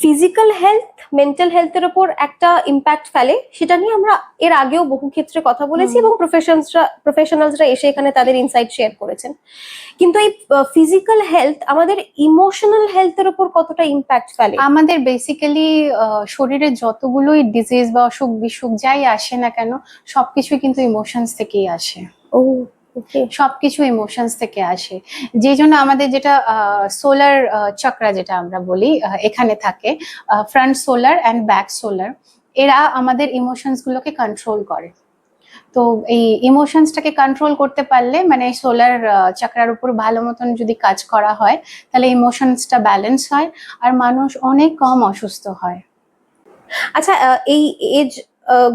Physical health mental হেলথের ওপর একটা ইম্প্যাক্ট ফেলে সেটা নিয়ে আমরা এর আগেও বহু ক্ষেত্রে কথা বলেছি। এবং প্রফেশনসরা প্রফেশনালসরা এসে এখানে তাদের ইনসাইট শেয়ার করেছেন। কিন্তু এই ফিজিক্যাল হেলথ আমাদের ইমোশনাল হেলথের ওপর কতটা ইম্প্যাক্ট ফেলে? আমাদের বেসিক্যালি শরীরে যতগুলোই ডিজিজ বা অসুখ বিসুখ যাই আসে না কেন সবকিছুই কিন্তু ইমোশনস থেকেই আসে। ও সবকিছু ইমোশনস থেকে আসে। যে জন্য আমাদের যেটা সোলার চক্রা যেটা আমরা বলি এখানে থাকে front solar and back solar এরা আমাদের ইমোশনস গুলোকে কন্ট্রোল করে। তো এই ইমোশনসটাকে কন্ট্রোল করতে পারলে মানে সোলার চক্রার উপর ভালো মতন যদি কাজ করা হয়, তাহলে ইমোশনসটা ব্যালেন্স হয়, আর মানুষ অনেক কম অসুস্থ হয়। আচ্ছা এই এজ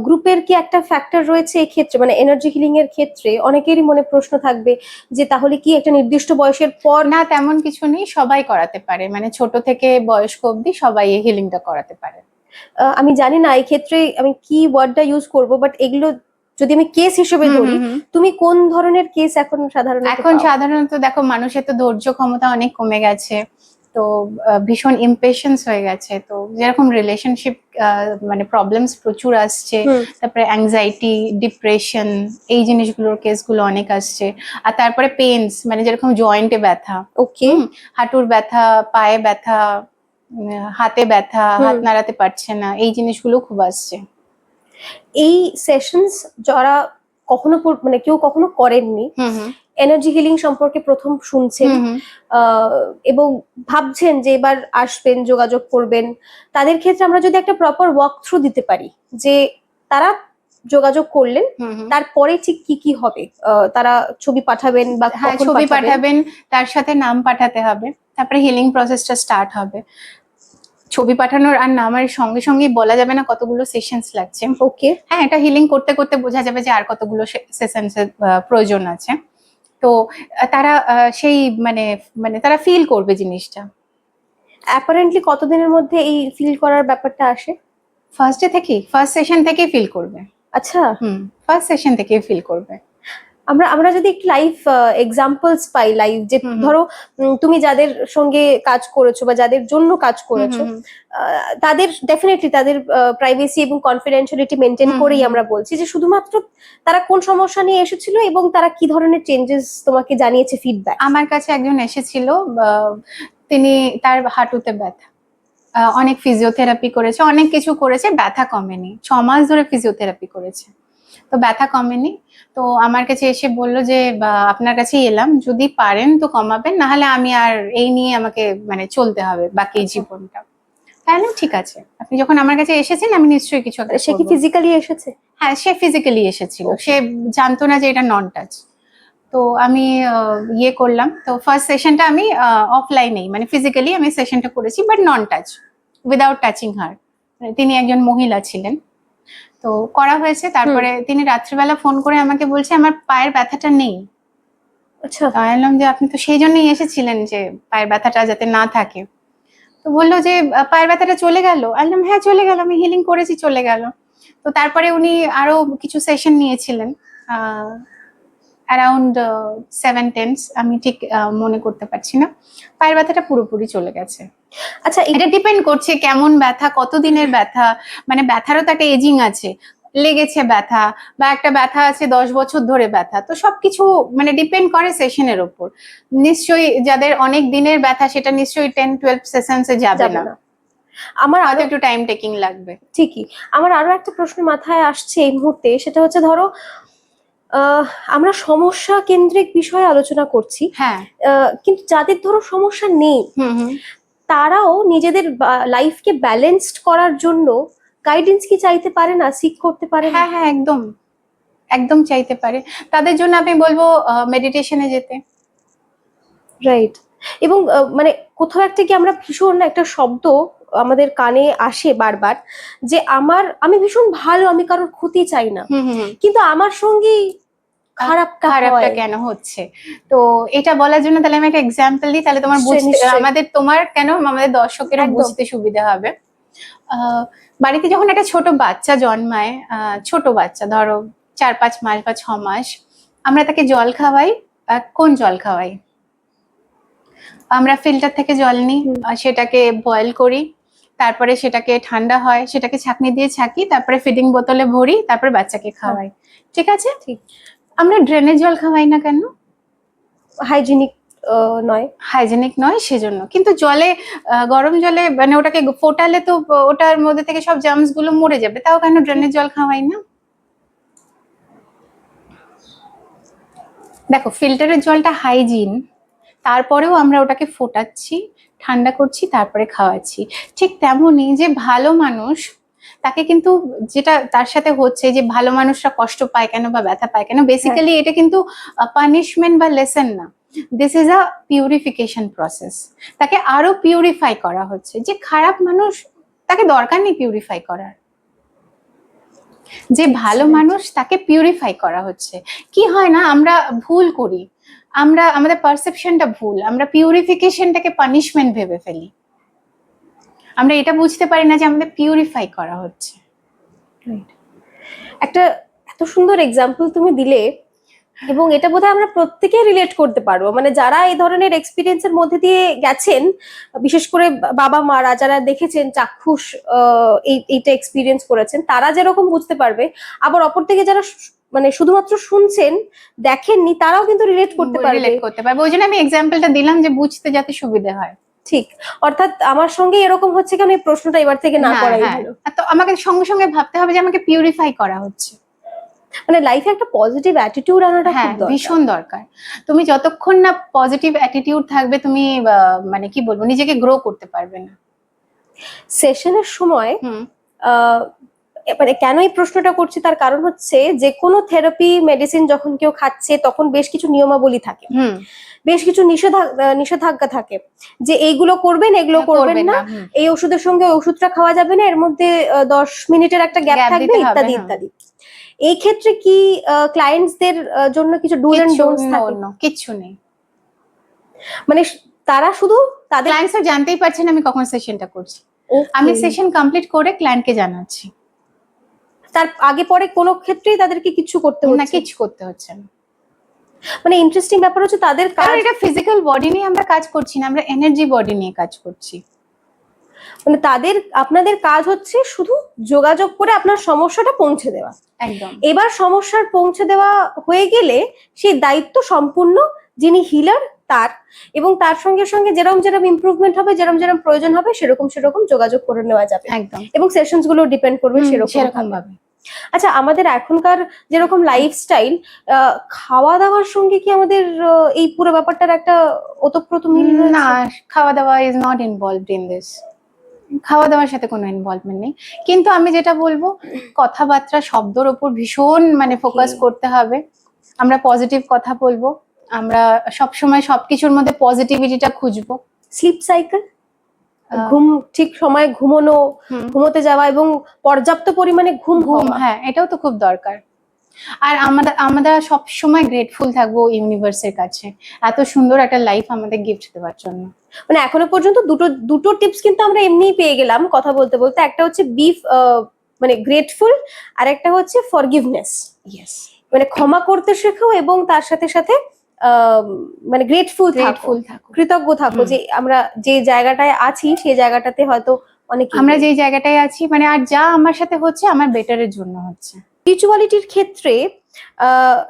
গ্রুপের কি একটা ফ্যাক্টর রয়েছে এই ক্ষেত্রে মানে এনার্জি হিলিং এর ক্ষেত্রে অনেকেরই মনে প্রশ্ন থাকবে যে তাহলে কি একটা নির্দিষ্ট বয়সের পর না তেমন কিছু নেই সবাই করাতে পারে। মানে ছোট থেকে বয়স্ক অবধি সবাই এই হিলিংটা করাতে পারে। আমি জানি না এই ক্ষেত্রে আমি কি ওয়ার্ডটা ইউজ করব বাট এগুলো যদি আমি কেস হিসেবে ধরি। তুমি কোন ধরনের কেস এখন সাধারণত এখন সাধারণত দেখো মানুষের তো ধৈর্য ক্ষমতা অনেক কমে গেছে। তো ভীষণ ইম্পেশেন্স হয়ে গেছে। তো যেরকম রিলেশনশিপ মানে প্রবলেমস প্রচুর আসছে তারপরে অ্যাংজাইটি ডিপ্রেশন এই জিনিসগুলোর কেসগুলো অনেক আসছে। আর তারপরে পেনস মানে যেরকম জয়েন্টে ব্যথা। ওকে হাঁটুর ব্যথা পায়ে ব্যথা হাতে ব্যথা হাত নাড়াতে পারছে না এই জিনিসগুলো খুব আসছে। এই সেশনস যারা কখনো মানে কেউ কখনো করেননি এনার্জি হিলিং সম্পর্কে প্রথম শুনছেন এবং ভাবছেন যে এবার আসবেন যোগাযোগ করবেন। তাদের ক্ষেত্রে আমরা যদি একটা প্রপার ওয়াক থ্রু দিতে পারি যে তারা যোগাযোগ করলেন। তারপরে ঠিক কি কি হবে? তারা ছবি পাঠাবেন বা হ্যাঁ ছবি পাঠাবেন? তার সাথে নাম পাঠাতে হবে তারপরে হিলিং প্রসেসটা স্টার্ট হবে। ছবি পাঠানোর আর নামের সঙ্গে সঙ্গেই বলা যাবে না কতগুলো সেশনস লাগছে। ওকে হ্যাঁ এটা হিলিং করতে করতে বোঝা যাবে যে আর কতগুলো সেশনস প্রয়োজন আছে। তো তারা সেই মানে মানে তারা ফিল করবে জিনিসটা। অ্যাপারেন্টলি কতদিনের মধ্যে এই ফিল করার ব্যাপারটা আসে? ফার্স্ট ডে থেকেই ফার্স্ট সেশন থেকেই ফিল করবে। আচ্ছা। হুম ফার্স্ট সেশন থেকেই ফিল করবে। আমরা আমরা যদি একটু লাইভ এক্সাম্পলস পাই লাইভ যে। ধরো তুমি যাদের সঙ্গে কাজ করেছ বা যাদের জন্য কাজ করেছ তাদের ডেফিনেটলি তাদের প্রাইভেসি এবং কনফিডেন্সিয়ালিটি মেনটেন করেই আমরা বলছি যে শুধুমাত্র তারা কোন সমস্যা নিয়ে এসেছিল এবং তারা কি ধরনের চেঞ্জেস তোমাকে জানিয়েছে ফিডব্যাক আমার কাছে একজন এসেছিল তিনি তার হাঁটুতে ব্যথা। অনেক ফিজিওথেরাপি করেছে অনেক কিছু করেছে ব্যথা কমেনি। ছ মাস ধরে ফিজিওথেরাপি করেছে। তো ব্যথা কমেনি। তো আমার কাছে এসে বলল যে আপনার কাছেই এলাম। যদি পারেন তো কমাবেন না হলে আমি আর এই নিয়ে আমাকে মানে চলতে হবে বাকি আচ্ছা। জীবনটা। তাহলে ঠিক আছে। আপনি যখন আমার কাছে এসেছেন আমি নিশ্চয়ই কিছু সে কি ফিজিক্যালি এসেছে? হ্যাঁ সে ফিজিক্যালি এসেছিল। সে জানতো না যে এটা নন টাচ তো আমি ইয়ে করলাম। তো ফার্স্ট সেশনটা আমি অফলাইনেই মানে ফিজিক্যালি আমি সেশনটা করেছি but non touch without touching her তিনি একজন মহিলা ছিলেন। তো করা হয়েছে। তারপরে তিনি রাত্রিবেলা ফোন করে আমাকে বলছে আমার পায়ের ব্যথাটা নেই। আচ্ছা। তো আমি বললাম যে আপনি তো সেই জন্যই এসেছিলেন যে পায়ের ব্যথাটা যাতে না থাকে। তো বলল যে পায়ের ব্যথাটা চলে গেল। আলম বললাম হ্যাঁ চলে গেল। আমি হিলিং করেছি চলে গেল। তো তারপরে উনি আরও কিছু সেশন নিয়েছিলেন। অ্যারাউন্ড সেভেন টেন্স আমি ঠিক মনে করতে পারছি না। পায়ের ব্যথাটা পুরোপুরি চলে গেছে। আচ্ছা এটা ডিপেন্ড করছে কেমন ব্যথা কতদিনের ব্যথা মানে ব্যথারও তো একটা এজিং আছে। লেগেছে ব্যথা বা একটা ব্যথা আছে দশ বছর ধরে ব্যথা তো সবকিছু মানে ডিপেন্ড করে সেশনের ওপর। নিশ্চয়ই যাদের অনেক দিনের ব্যথা সেটা নিশ্চয়ই টেন টুয়েলভ সেশনসে যাবে যাবে না। আমার আরও একটু টাইম টেকিং লাগবে। ঠিকই। আমার আরও একটা প্রশ্ন মাথায় আসছে এই মুহূর্তে সেটা হচ্ছে ধরো আমরা সমস্যা কেন্দ্রিক বিষয়ে আলোচনা করছি। হ্যাঁ। কিন্তু যাদের ধরো সমস্যা নেই তারাও নিজেদের লাইফকে ব্যালেন্সড করার জন্য গাইডেন্স কি চাইতে পারে না সিক করতে পারে হ্যাঁ হ্যাঁ একদম। একদম চাইতে পারে। তাদের জন্য আমি বলব মেডিটেশনে যেতে। রাইট এবং মানে কোথাও একটা কি আমরা ভীষণ একটা শব্দ আমাদের কানে আসে বারবার যে আমার আমি ভীষণ ভালো আমি কারোর ক্ষতি চাই না। কিন্তু আমার সঙ্গেই খারাপটা খারাপটা কেন হচ্ছে? তো এটা বলার জন্য তাহলে আমি একটা এক্সাম্পল দিই তাহলে তোমার বুঝতে আমাদের তোমার কেন আমাদের দর্শকেরা। বুঝতে সুবিধা হবে। বাড়িতে যখন একটা ছোট বাচ্চা জন্মায় আহ, ছোট বাচ্চা ধরো চার পাঁচ মাস বা ছ মাস আমরা তাকে জল খাওয়াই কোন জল খাওয়াই? আমরা ফিল্টার থেকে জল নিই সেটাকে বয়েল করি তারপরে সেটাকে ঠান্ডা হয় সেটাকে ছাঁকনি দিয়ে ছাকি তারপরে ফিডিং বোতলে ভরি তারপরে বাচ্চাকে খাওয়াই। ঠিক আছে? ঠিক। আমরা ড্রেনের জল খাওয়াই না কেন? হাইজিনিক নয়। হাইজেনিক নয় সেজন্য। কিন্তু জলে গরম জলে মানে ওটাকে ফোটালে তো ওটার মধ্যে থেকে সব জার্মসগুলো মরে যাবে। তাও কেন ড্রেনের জল খাওয়াই না? দেখো ফিল্টারের জলটা হাইজিন তারপরেও আমরা ওটাকে ফোটাচ্ছি ঠান্ডা করছি তারপরে খাওয়াচ্ছি। ঠিক তেমনই যে ভালো মানুষ তাকে কিন্তু যেটা তার সাথে হচ্ছে যে ভালো মানুষরা কষ্ট পায় কেন বা ব্যথা পায় কেন বেসিক্যালি এটা কিন্তু পানিশমেন্ট বা লেসন না। This is a purification process তাকে আরও পিউরিফাই করা হচ্ছে যে খারাপ মানুষ তাকে দরকার নেই পিউরিফাই করার। যে ভালো মানুষ তাকে পিউরিফাই করা হচ্ছে। কি হয় না আমরা ভুল করি। আমরা আমাদের পারসেপশনটা ভুল। আমরা পিউরিফিকেশনটাকে পানিশমেন্ট ভেবে ফেলি। আমরা এটা বুঝতে পারি না যে আমাদের পিউরিফাই করা হচ্ছে। একটা এত সুন্দর এক্সাম্পল তুমি দিলে এবং এটা বোধহয় আমরা প্রত্যেকে রিলেট করতে পারব। মানে যারা এই ধরনের এক্সপিরিয়েন্সের মধ্যে দিয়ে গেছেন বিশেষ করে বাবা মারা যারা দেখেছেন চাক্ষুষ এইটা এক্সপিরিয়েন্স করেছেন তারা যেরকম বুঝতে পারবে আবার অপর থেকে যারা মানে শুধুমাত্র শুনছেন দেখেননি তারাও কিন্তু রিলেট করতে পারবে। রিলেট করতে পারবে। ওই জন্য আমি এক্সাম্পলটা দিলাম যে বুঝতে যাতে সুবিধা হয়। ঠিক। অর্থাৎ আমার সঙ্গে এরকম হচ্ছে কেন এই প্রশ্নটা এবার থেকে না করা করাই হ্যাঁ। ভালো। তো আমাকে সঙ্গে সঙ্গে ভাবতে হবে যে আমাকে পিউরিফাই করা হচ্ছে। মানে লাইফে একটা পজিটিভ অ্যাটিটিউড আনাটা হ্যাঁ ভীষণ দরকার। তুমি যতক্ষণ না পজিটিভ অ্যাটিটিউড থাকবে তুমি মানে কি বলব নিজেকে গ্রো করতে পারবে না। সেশনের সময় মানে কেন এই প্রশ্নটা করছি? তার কারণ হচ্ছে যে কোনো থেরাপি মেডিসিন যখন কেউ খাচ্ছে তখন বেশ কিছু নিয়মাবলী থাকে। বেশ কিছু নিষেধা- নিষেধাজ্ঞা থাকে যে এইগুলো করবেন এগুলো করবেন না। এই ওষুধের সঙ্গে ওষুধটা খাওয়া যাবে না এর মধ্যে দশ মিনিটের একটা গ্যাপ থাকবে ইত্যাদি হ্যাঁ। ইত্যাদি। এই ক্ষেত্রে কি ক্লায়েন্টসদের জন্য কিছু ডুজ এন্ড ডোন্টস থাকে? কিচ্ছু নেই। মানে তারা শুধু তাদের ক্লায়েন্টসও জানতেই পারছে না আমি কখন সেশনটা করছি। আমি সেশন কমপ্লিট করে ক্লায়েন্টকে জানাচ্ছি। তার আগে পরে কোনো ক্ষেত্রেই তাদেরকে কিছু করতে না হচ্ছে কিছু করতে হচ্ছে না। মানে ইন্টারেস্টিং ব্যাপার হচ্ছে তাদের কারণ কাজ এটা ফিজিক্যাল বডি নিয়ে আমরা কাজ করছি না আমরা এনার্জি বডি নিয়ে কাজ করছি। মানে তাদের আপনাদের কাজ হচ্ছে শুধু যোগাযোগ করে আপনার সমস্যাটা পৌঁছে দেওয়া। একদম। এবার সমস্যার পৌঁছে দেওয়া হয়ে গেলে সেই দায়িত্ব সম্পূর্ণ যিনি হিলার তার। এবং তার সঙ্গে সঙ্গে যেরকম যেরকম ইমপ্রুভমেন্ট হবে যেরকম যেরকম প্রয়োজন হবে সেরকম সেরকম যোগাযোগ করে নেওয়া যাবে। একদম। এবং সেশনসগুলো ডিপেন্ড করবে সেরকম সেরকম ভাবে। আচ্ছা আমাদের এখনকার যেরকম লাইফস্টাইল খাওয়া দাওয়ার সঙ্গে কি আমাদের এই পুরো ব্যাপারটার একটা ওতপ্রোত মিল? না খাওয়া দাওয়া is not involved in this খাওয়া দাওয়ার সাথে কোনো ইনভলভমেন্ট নেই। কিন্তু আমি যেটা বলব কথাবার্তা শব্দর ওপর ভীষণ মানে ফোকাস করতে হবে। আমরা পজিটিভ কথা বলব আমরা সবসময় সবকিছুর মধ্যে পজিটিভিটিটা খুঁজবো। স্লিপ সাইকেল ঘুম ঠিক সময় ঘুমানো ঘুমোতে যাওয়া এবং পর্যাপ্ত পরিমাণে ঘুম ঘুম হ্যাঁ এটাও তো খুব দরকার। আর আমরা আমরা সব সময় গ্রেটফুল থাকব ইউনিভার্সের কাছে। এত সুন্দর একটা লাইফ আমাদের গিফট দেওয়ার জন্য। মানে এখনও পর্যন্ত দুটো দুটো টিপস কিন্তু আমরা এমনিই পেয়ে গেলাম কথা বলতে বলতে। একটা হচ্ছে বিফ মানে গ্রেটফুল আর একটা হচ্ছে ফরগিভনেস ইয়েস মানে ক্ষমা করতে শেখো এবং তার সাথে সাথে মানে গ্রেটফুল গ্রেটফুল থাকো। কৃতজ্ঞ থাকো যে আমরা যে জায়গাটায় আছি সেই জায়গাটাতে হয়তো অনেক আমরা যেই জায়গাটায় আছি মানে আর যা আমার সাথে হচ্ছে আমার বেটারের জন্য হচ্ছে। স্পিরিচুয়ালিটির ক্ষেত্রে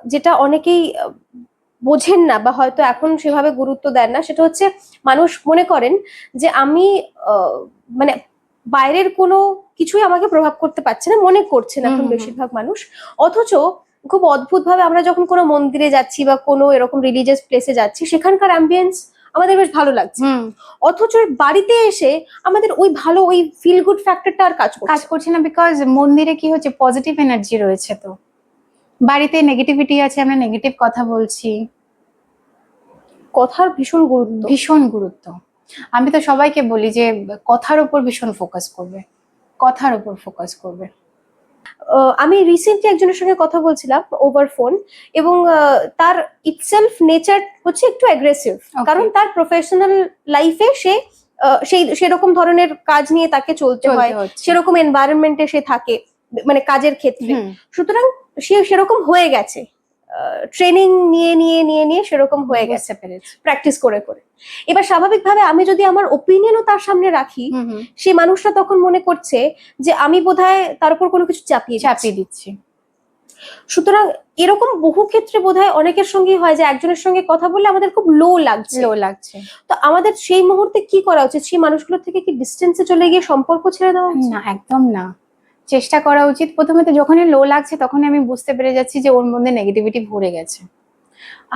যেটা অনেকেই বোঝেন না বা হয়তো এখন সেভাবে গুরুত্ব দেন না সেটা হচ্ছে মানুষ মনে করেন যে আমি মানে বাইরের কোনো কিছুই আমাকে প্রভাব করতে পারছে না মনে করছেন হুম, এখন। বেশিরভাগ মানুষ। অথচ খুব অদ্ভুত ভাবে আমরা যখন কোনো মন্দিরে যাচ্ছি বা কোনো এরকম রিলিজিয়াস প্লেসে যাচ্ছি সেখানকার অ্যাম্বিয়েন্স আমাদের বেশ ভালো লাগছে। অথচ বাড়িতে এসে আমাদের ওই ভালো ওই ফিল গুড ফ্যাক্টরটা আর কাজ কাজ করছে না বিকজ মন্দিরে কি হচ্ছে পজিটিভ এনার্জি রয়েছে তো। বাড়িতে নেগেটিভিটি আছে আমরা নেগেটিভ কথা বলছি। কথার ভীষণ গুরুত্ব। ভীষণ গুরুত্ব। আমি তো সবাইকে বলি যে কথার উপর ভীষণ ফোকাস করবে। কথার উপর ফোকাস করবে। আমি রিসেন্টলি একজনের সঙ্গে কথা বলছিলাম ওভার ফোন এবং তার ইটসেলফ নেচার হচ্ছে একটু অ্যাগ্রেসিভ কারণ তার প্রফেশনাল লাইফে সে সেই সেরকম ধরনের কাজ নিয়ে তাকে চলতে হয় সেরকম এনভায়রনমেন্টে সে থাকে মানে কাজের ক্ষেত্রে। সুতরাং সে সেরকম হয়ে গেছে। ট্রেনিং নিয়ে নিয়ে নিয়ে নিয়ে সেরকম হয়ে গেছে। প্র্যাকটিস করে করে। এবার স্বাভাবিকভাবে আমি যদি আমার ওপিনিয়নও তার সামনে রাখি সেই মানুষটা তখন মনে করছে যে আমি বোধহয় তার উপর কোনো কিছু চাপিয়ে চাপিয়ে দিচ্ছি। সুতরাং এরকম বহু ক্ষেত্রে বোধহয় অনেকের সঙ্গেই হয় যে একজনের সঙ্গে কথা বললে আমাদের খুব লো লাগছে। লো লাগছে। তো আমাদের সেই মুহূর্তে কি করা উচিত? সেই মানুষগুলোর থেকে কি ডিস্টেন্সে চলে গিয়ে সম্পর্ক ছেড়ে দেওয়া? না একদম না। চেষ্টা করা উচিত। প্রথমে তো যখনই লো লাগছে তখনই আমি বুঝতে পেরে যাচ্ছি যে ওর মধ্যে নেগেটিভিটি ভরে গেছে।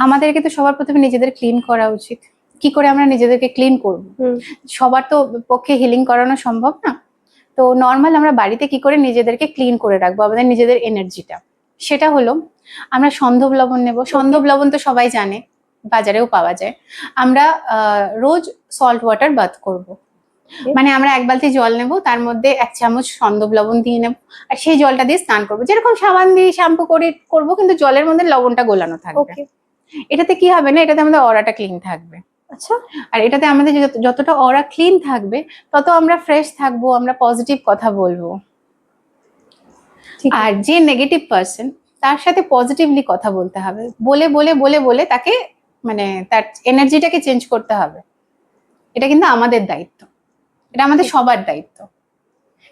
আমাদেরকে তো সবার প্রথমে নিজেদের ক্লিন করা উচিত। কি করে আমরা নিজেদেরকে ক্লিন করব? সবার তো পক্ষে হিলিং করানো সম্ভব না। তো নর্মাল আমরা বাড়িতে কি করে নিজেদেরকে ক্লিন করে রাখব? আমাদের নিজেদের এনার্জিটা সেটা হলো আমরা সন্ধব লবণ নেব। সন্ধব লবণ তো সবাই জানে বাজারেও পাওয়া যায়। আমরা রোজ সল্ট ওয়াটার বাথ করব। মানে আমরা এক বালতি জল নেব তার মধ্যে এক চামচ সন্দব লবণ দিয়ে নেব আর সেই জলটা দিয়ে স্নান করব। যেরকম সাবান দিয়ে শ্যাম্পু করে করব কিন্তু জলের মধ্যে লবণটা গোলানো থাকবে। এটাতে কি হবে না? এটাতে আমাদের অরাটা ক্লিন থাকবে। আচ্ছা। আর এটাতে আমাদের যতটা অরা ক্লিন থাকবে তত আমরা ফ্রেশ থাকব আমরা পজিটিভ কথা বলব। আর যে নেগেটিভ পার্সন তার সাথে পজিটিভলি কথা বলতে হবে। বলে বলে বলে বলে তাকে মানে তার এনার্জিটাকে চেঞ্জ করতে হবে। এটা কিন্তু আমাদের দায়িত্ব। এটা আমাদের সবার দায়িত্ব।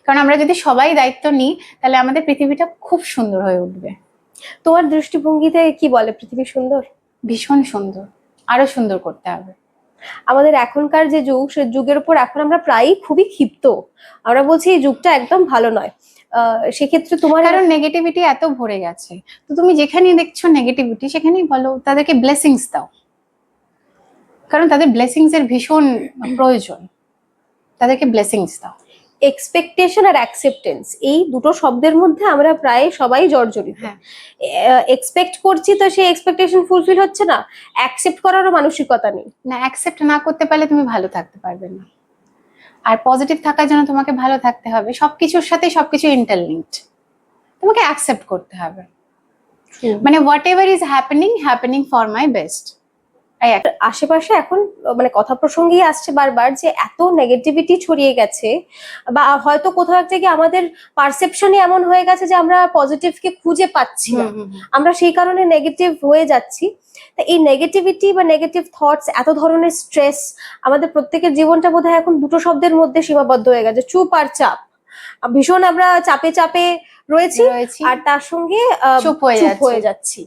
কারণ আমরা যদি সবাই দায়িত্ব নিই তাহলে আমাদের পৃথিবীটা খুব সুন্দর হয়ে উঠবে। তোমার দৃষ্টিভঙ্গিতে কি বলে পৃথিবী সুন্দর? ভীষণ সুন্দর। আরও সুন্দর করতে হবে। আমাদের এখনকার যে যুগ সে যুগের উপর এখন আমরা প্রায়ই খুবই ক্ষিপ্ত। আমরা বলছি এই যুগটা একদম ভালো নয়। আহ, সেক্ষেত্রে তোমার কারণ নেগেটিভিটি এত ভরে গেছে। তো তুমি যেখানেই দেখছ নেগেটিভিটি সেখানেই বলো তাদেরকে ব্লেসিংস দাও। কারণ তাদের ব্লেসিংস এর ভীষণ প্রয়োজন। তাদেরকে ব্লেসিংস দাও। এক্সপেকটেশন আর অ্যাকসেপ্টেন্স এই দুটো শব্দের মধ্যে আমরা প্রায় সবাই জর্জরিত। হ্যাঁ। এক্সপেক্ট করছি তো সেই এক্সপেকটেশন ফুলফিল হচ্ছে না? অ্যাকসেপ্ট করারও মানসিকতা নেই। না অ্যাকসেপ্ট না করতে পারলে তুমি ভালো থাকতে পারবে না। আর পজিটিভ থাকার জন্য তোমাকে ভালো থাকতে হবে। সবকিছুর সাথে সবকিছু ইন্টারলিঙ্কড তোমাকে অ্যাকসেপ্ট করতে হবে। মানে whatever is happening happening for my best আশেপাশে এখন মানে কথা প্রসঙ্গেই আসছে বারবার যে এত নেগেটিভিটি ছড়িয়ে গেছে বা হয়তো কোথাও একটা গিয়ে আমাদের পারসেপশনই এমন হয়ে গেছে যে আমরা পজিটিভকে খুঁজে পাচ্ছি না। আমরা সেই কারণে নেগেটিভ হয়ে যাচ্ছি। তা এই নেগেটিভিটি বা নেগেটিভ থটস এত ধরনের স্ট্রেস আমাদের প্রত্যেকের জীবনটা বোধহয় এখন দুটো শব্দের মধ্যে সীমাবদ্ধ হয়ে গেছে চুপ আর চাপ। ভীষণ আমরা চাপে চাপে রয়েছি আর তার সঙ্গে চুপ হয়ে যাচ্ছি।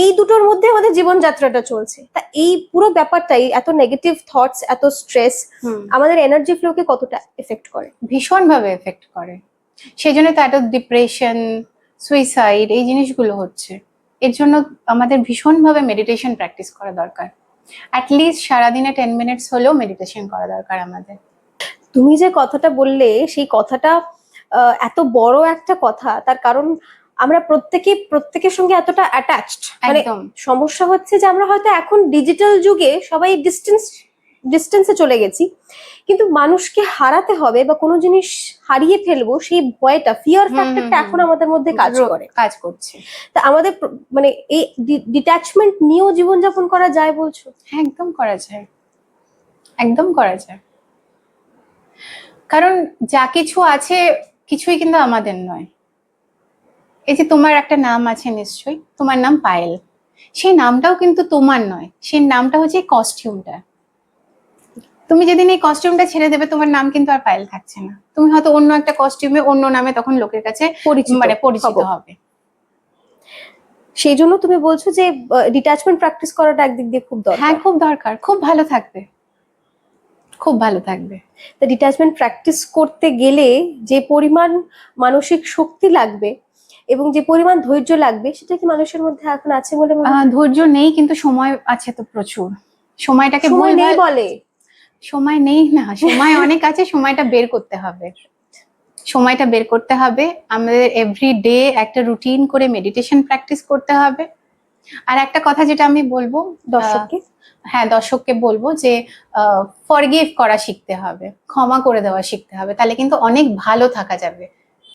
এই দুটোর মধ্যে আমাদের জীবনযাত্রাটা চলছে। তা এই পুরো ব্যাপারটাই এত নেগেটিভ থটস এত স্ট্রেস। আমাদের এনার্জি ফ্লোকে কতটা এফেক্ট করে? ভীষণভাবে এফেক্ট করে। সেই জন্য তো এত ডিপ্রেশন সুইসাইড এই জিনিসগুলো হচ্ছে। এর জন্য আমাদের ভীষণভাবে মেডিটেশন প্র্যাকটিস করা দরকার। অ্যাটলিস্ট সারাদিনে টেন মিনিটস হলেও মেডিটেশন করা দরকার আমাদের। তুমি যে কথাটা বললে সেই কথাটা এত বড় একটা কথা তার কারণ আমরা প্রত্যেকে প্রত্যেকের সঙ্গে এতটা অ্যাটাচড মানে একদম। সমস্যা হচ্ছে যে আমরা হয়তো এখন ডিজিটাল যুগে সবাই ডিস্টেন্স ডিস্টেন্সে চলে গেছি। কিন্তু মানুষকে হারাতে হবে বা কোনো জিনিস হারিয়ে ফেলব সেই ভয়টা ফিয়ার ফ্যাক্টরটা এখন আমাদের মধ্যে কাজ করে। কাজ করছে। তা আমাদের মানে এই ডিট্যাচমেন্ট নিয়েও জীবনযাপন করা যায় বলছো? হ্যাঁ একদম করা যায়। একদম করা যায়। কারণ যা কিছু আছে কিছুই কিন্তু আমাদের নয়। এই যে তোমার একটা নাম আছে নিশ্চয়ই তোমার নাম পায়েল। সেই নামটাও কিন্তু তোমার নয় সেই নামটা হচ্ছে কস্টিউমটা তুমি যেদিন এই কস্টিউমটা ছেড়ে দেবে তোমার নাম কিন্তু আর পায়েল থাকছে না। তুমি হয়তো অন্য একটা কস্টিউমে অন্য নামে তখন লোকের কাছে মানে পরিচিত হবে। সেই জন্য তুমি বলছো যে ডিট্যাচমেন্ট প্র্যাকটিস করাটা একদিক দিয়ে খুব দরকার। হ্যাঁ খুব দরকার। খুব ভালো থাকবে। খুব ভালো থাকবে। তা ডিট্যাচমেন্ট প্র্যাকটিস করতে গেলে যে পরিমাণ মানসিক শক্তি লাগবে এবং যে পরিমাণ ধৈর্য লাগবে সেটা কি মানুষের মধ্যে এখন আছে বলে ধৈর্য নেই কিন্তু সময় আছে তো প্রচুর। সময়টাকে সময় নেই বলে। সময় নেই না সময় অনেক আছে সময়টা বের করতে হবে। সময়টা বের করতে হবে আমাদের এভরি ডে একটা রুটিন করে মেডিটেশন প্র্যাকটিস করতে হবে। আর একটা কথা যেটা আমি বলব দর্শককে? হ্যাঁ দর্শককে বলব যে ফরগিভ করা শিখতে হবে ক্ষমা করে দেওয়া শিখতে হবে তাহলে কিন্তু অনেক ভালো থাকা যাবে।